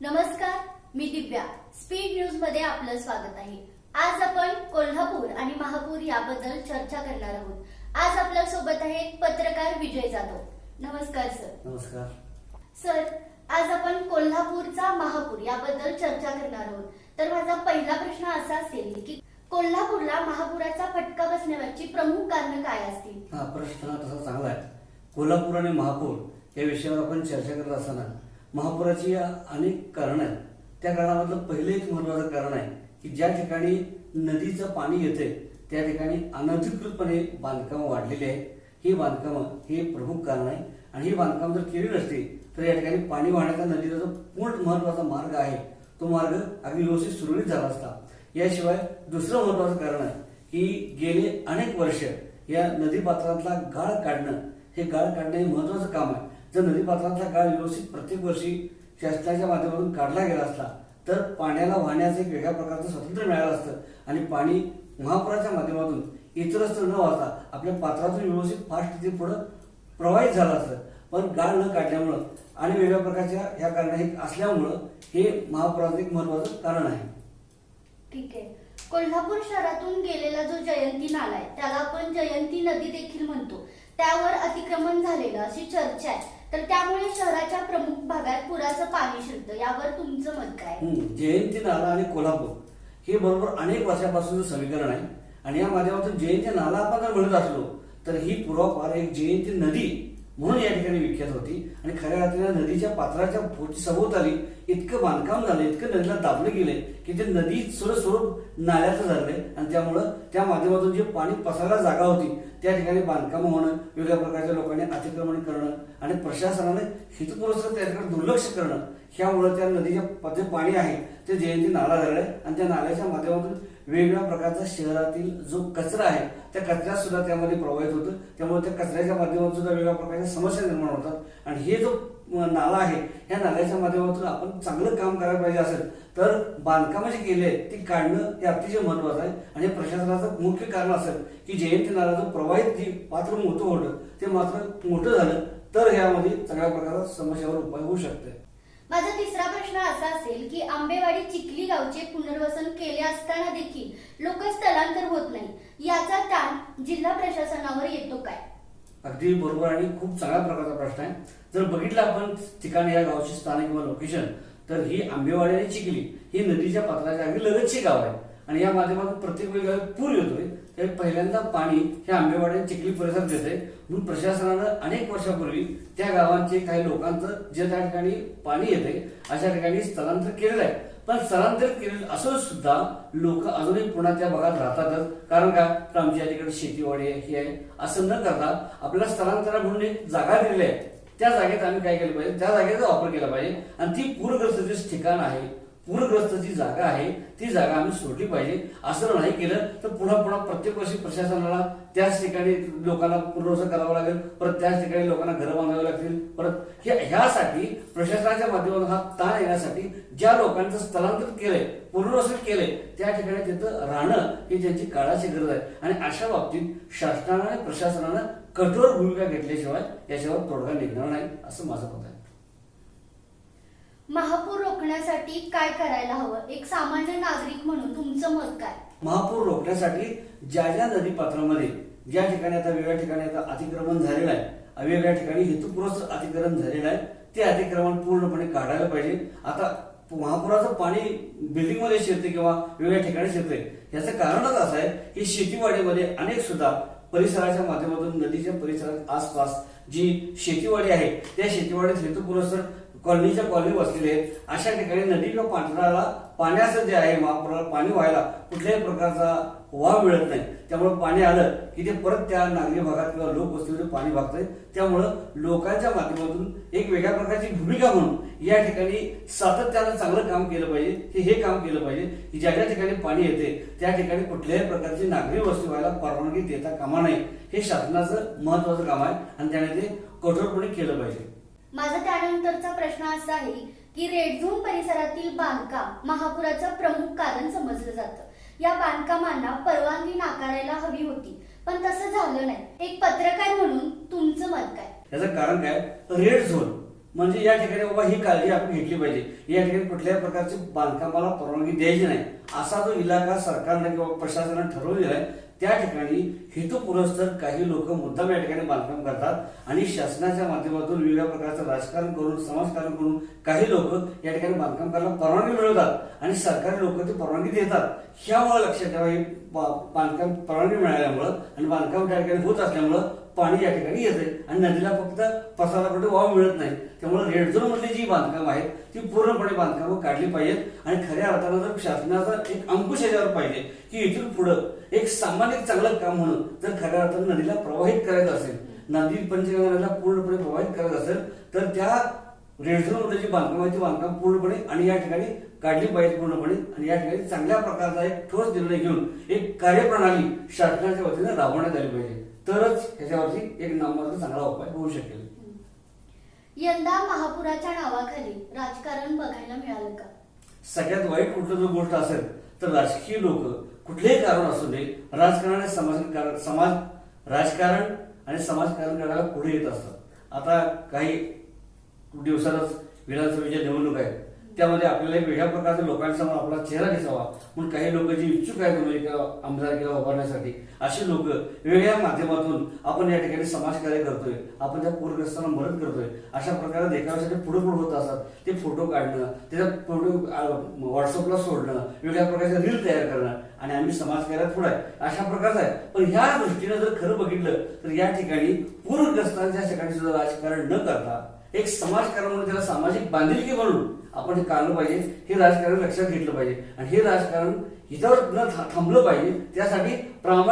नमस्कार मी दिव्या. स्पीड न्यूजमध्ये आपलं स्वागत आहे. आज आपण कोल्हापूर आणि महापूर याबद्दल चर्चा करणार आहोत. आज आपल्यासोबत आहेत पत्रकार विजय जाधव. नमस्कार सर. नमस्कार. सर आज आपण कोल्हापूरचा महापूर याबद्दल चर्चा करणार आहोत. तर माझा पहिला प्रश्न असा असेल की कोल्हापूरला महापुराचा फटका बसण्यामागची प्रमुख कारण काय असतील? हा प्रश्न तसा चांगला आहे. कोल्हापूर आणि महापूर या विषयावर आपण चर्चा करत असताना महापुराची अनेक कारण आहेत. त्या कारणामधलं पहिलं एक महत्वाचं कारण आहे की ज्या ठिकाणी नदीचं पाणी येते त्या ठिकाणी अनधिकृतपणे बांधकामं वाढलेली आहेत. ही बांधकामं हे प्रमुख कारण आहे. आणि ही बांधकाम जर केली नसती तर या ठिकाणी पाणी वाहण्याचा नदीचा जो पूर्ण महत्त्वाचा मार्ग आहे तो मार्ग अगदी व्यवस्थित सुरळीत झाला असता. याशिवाय दुसरं महत्वाचं कारण आहे की गेले अनेक वर्ष या नदीपात्रातला गाळ काढणं हे गाळ काढणं हे महत्वाचं काम आहे. जर नदीपात्रातला गाळ व्यवस्थित प्रत्येक वर्षी शासनाच्या माध्यमातून काढला गेला असता तर पाण्याला वाहण्याचं एक वेगळ्या प्रकारचं स्वातंत्र्य मिळालं असतं. आणि पाणी महापुराच्या माध्यमातून इतरत्र न वाहता आपल्या पात्रातून व्यवस्थित फास्ट तिथे पुढं प्रवाहित झालं असतं. पण गाळ न काढल्यामुळं आणि वेगळ्या प्रकारच्या ह्या कारण असल्यामुळं हे महापुराचं एक महत्वाचं कारण आहे. ठीक आहे. कोल्हापूर शहरातून गेलेला जो जयंती नाला आहे त्याला आपण जयंती नदी देखील म्हणतो. त्यावर अतिक्रमण झालेलं अशी चर्चा आहे. तर त्यामुळे शहराच्या प्रमुख भागात पुराचं पाणी शिरतं. यावर तुमचं मत काय? जयंती नाला आणि कोल्हापूर हे बरोबर अनेक वर्षापासूनचं समीकरण आहे. आणि या माध्यमातून जयंती नाला आपण जर म्हणत असलो तर ही पूर्वापार एक जयंती नदी म्हणून या ठिकाणी विख्यात होती. आणि खऱ्या अर्थाने नदीच्या पात्राच्या सभोवताली इतकं बांधकाम झालं इतकं नदीला दाबलं गेलंय की ते नदी स्वरूप स्वरूप नाल्याचं झालंय आणि त्यामुळं त्या माध्यमातून जे पाणी पसरायला जागा होती त्या ठिकाणी बांधकाम होणं वेगळ्या प्रकारच्या लोकांनी अतिक्रमण करणं आणि प्रशासनाने हितपुरस्कर त्याच्याकडे दुर्लक्ष करणं ह्यामुळं त्या नदीच्या जे पाणी आहे ते जयंती नाला झालंय आणि त्या नाल्याच्या माध्यमातून वेगवेगळ्या प्रकारचा शहरातील जो कचरा आहे त्या कचऱ्या सुद्धा त्यामध्ये प्रवाहित होतं. त्यामुळे त्या कचऱ्याच्या माध्यमातून सुद्धा वेगळ्या प्रकारच्या समस्या निर्माण होतात. आणि हे जो नाला आहे ह्या नाल्याच्या माध्यमातून आपण चांगलं काम करायला पाहिजे असेल तर बांधकामं जे केले ती काढणं हे अतिशय महत्वाचं आहे. आणि हे प्रशासनाचं मुख्य कारण असेल की जयंती नाला जो प्रवाहित जी पात्र मोठं होतं ते मात्र मोठं झालं तर ह्यामध्ये सगळ्या प्रकारच्या समस्यावर उपाय होऊ शकते. माझा तिसरा प्रश्न असा असेल की आंबेवाडी चिखली गावचे पुनर्वसन केले असताना देखील लोक स्थलांतर होत नाही. याचा ताण जिल्हा प्रशासनावर येतो काय? अगदी बरोबर आणि खूप चांगल्या प्रकारचा प्रश्न आहे. जर बघितलं आपण ठिकाणी या गावची स्थान किंवा लोकेशन तर ही आंबेवाडी आणि चिखली ही नदीच्या पात्राच्या अगदी लगतची गाव आहे आणि या माध्यमातून प्रत्येक वेळी ज्यावेळी पूर येतोय. त्यावेळी पहिल्यांदा पाणी हे आंबेवाड्या चिखली परिसरात येते म्हणून प्रशासनानं अनेक वर्षापूर्वी त्या गावांचे काही लोकांचं जे त्या ठिकाणी पाणी येते अशा ठिकाणी स्थलांतर केलेलं आहे. पण स्थलांतरित केलेलं असून सुद्धा लोक अजूनही पुन्हा त्या भागात राहतातच. कारण का? तर आमच्या तिकडे शेतीवाडी आहे हे आहे. असं न करता आपल्याला स्थलांतरा म्हणून एक जागा दिलेली आहे. त्या जागेत आम्ही काय केलं पाहिजे? त्या जागेचा वापर केला पाहिजे. आणि ती पूरग्रस्त जे ठिकाण आहे. पूरग्रस्त जी जागा आहे ती जागा आम्ही सोडली पाहिजे. असं नाही केलं तर पुन्हा पुन्हा प्रत्येक वर्षी प्रशासनाला त्याच ठिकाणी लोकांना पुनर्वसन करावं लागेल परत त्याच ठिकाणी लोकांना घरं बांधावी लागतील. परत हे ह्यासाठी प्रशासनाच्या माध्यमातून हा ताण येण्यासाठी ज्या लोकांचं स्थलांतर केलंय पुनर्वसन केलंय त्या ठिकाणी तिथं राहणं ही त्यांची काळाची गरज आहे. आणि अशा बाबतीत शासनानं आणि प्रशासनानं कठोर भूमिका घेतल्याशिवाय याच्यावर तोडगा निघणार नाही असं माझं मत आहे. महापूर रोखण्यासाठी काय करायला हवं? एक सामान्य नागरिक म्हणून तुमचं मत काय? महापूर रोखण्यासाठी ज्या ज्या नदीपात्रामध्ये ज्या ठिकाणी आता वेगळ्या ठिकाणी आता अतिक्रमण झालेलं आहे वेगळ्या ठिकाणी हेतुपुरस्सर अतिक्रमण झालेलं आहे ते अतिक्रमण पूर्णपणे काढायला पाहिजे. आता महापुराचं पाणी बिल्डिंगमध्ये शिरते किंवा वेगळ्या ठिकाणी शिरते याचं कारणच असं आहे की शेतीवाडीमध्ये अनेक सुद्धा परिसराच्या माध्यमातून नदीच्या परिसरात आसपास जी शेतीवाडी आहे त्या शेतीवाडीत हेतुपुरस्सर कॉलनीच्या कॉलनी वसलेले आहेत. अशा ठिकाणी नदी किंवा पात्राला पाण्याचं जे आहे महापुराला पाणी व्हायला कुठल्याही प्रकारचा वाव मिळत नाही. त्यामुळे पाणी आलं की ते परत त्या नागरी भागात किंवा लोक वस्तीमध्ये पाणी भागतंय. त्यामुळं लोकांच्या माध्यमातून एक वेगळ्या प्रकारची भूमिका म्हणून या ठिकाणी सातत्यानं चांगलं काम केलं पाहिजे. की हे काम केलं पाहिजे की ज्या ज्या ठिकाणी पाणी येते त्या ठिकाणी कुठल्याही प्रकारची नागरी वस्ती व्हायला परवानगी देता कामा नये. हे शासनाचं महत्वाचं काम आहे आणि त्याने ते कठोरपणे केलं पाहिजे. माझा त्यानंतरचा प्रश्न असा आहे की रेड झोन परिसरातील बांधकाम महापुराचं प्रमुख कारण समजलं जातं. या बांधकामांना परवानगी नाकारायला हवी होती पण तसं झालं नाही. एक पत्रकार म्हणून तुमचं मत काय? याचं कारण काय? रेड झोन म्हणजे या ठिकाणी बाबा ही काळजी आपण घेतली पाहिजे. या ठिकाणी कुठल्याही प्रकारची बांधकामाला परवानगी द्यायची नाही. असा जो इलाका सरकारने किंवा प्रशासनाने ठरवलेला आहे त्या ठिकाणी हेतुपुरस्तर काही लोक मुद्दाम या ठिकाणी बांधकाम करतात आणि शासनाच्या माध्यमातून वेगळ्या प्रकारचं राजकारण करून समाजकारण करून काही लोक या ठिकाणी बांधकाम करायला परवानगी मिळवतात आणि सरकारी लोक ती परवानगी देतात. ह्यामुळे लक्षात ठेवा हे बांधकाम परवानगी मिळाल्यामुळं आणि बांधकाम त्या ठिकाणी होत असल्यामुळं पाणी या ठिकाणी येते आणि नदीला फक्त पसारा कुठे वाव मिळत नाही. त्यामुळे रेड झोन मधली जी बांधकाम आहेत ती पूर्णपणे बांधकामं काढली पाहिजेत. आणि खऱ्या अर्थानं जर शासनाचा एक अंकुश याच्यावर पाहिजे की इथून पुढं एक सामान्य चांगलं काम म्हणून जर खऱ्या अर्थानं नदीला प्रवाहित करायचं असेल नदी पंचगंगा पूर्णपणे प्रवाहित करायचं असेल तर त्या रेड झोन जी बांधकाम आहे ती बांधकाम पूर्णपणे आणि या ठिकाणी काढली पाहिजे पूर्णपणे आणि या ठिकाणी चांगल्या प्रकारचा एक ठोस निर्णय घेऊन एक कार्यप्रणाली शासनाच्या वतीने राबवण्यात आली पाहिजे. तरच ह्याच्यावरती एक नाममात्र चांगला उपाय होऊ शकेल. यंदा महापुराच्या नावाखाली राजकारण बघायला मिळालं का? सगळ्यात वाईट कुठलं जर गोष्ट असेल तर राजकीय लोक कुठलेही कारण असू दे राजकारण आणि समाज राजकारण आणि समाजकारण करायला पुढे येत असतात. आता काही दिवसातच विधानसभेच्या निवडणूक आहेत. त्यामध्ये आपल्याला एक वेगळ्या प्रकारच्या लोकांसमोर आपला चेहरा दिसावा. म्हणून काही लोक जी इच्छुक आहेत आमदार आमदारकीला उभारण्यासाठी अशी लोक वेगळ्या माध्यमातून आपण या ठिकाणी समाजकार्य करतोय आपण त्या पूरग्रस्तांना मदत करतोय अशा प्रकारे देखाव्यासाठी पुढे पुढे होत असतात. ते फोटो काढणं त्याचा फोटो व्हॉट्सअपला सोडणं वेगळ्या प्रकारचे रील तयार करणं आणि आम्ही समाजकार्यात पुढे आहे. अशा प्रकारचं आहे. पण ह्या दृष्टीनं जर खरं बघितलं तर या ठिकाणी पूरग्रस्तांच्या ठिकाणी सुद्धा राजकारण न करता एक समाजकारण म्हणून त्याला सामाजिक बांधिलकी म्हणून आपण हे काढलं पाहिजे हे राजकारण लक्षात घेतलं पाहिजे. आणि हे राजकारण इथं न थांबलं पाहिजे त्यासाठी प्रामाणिक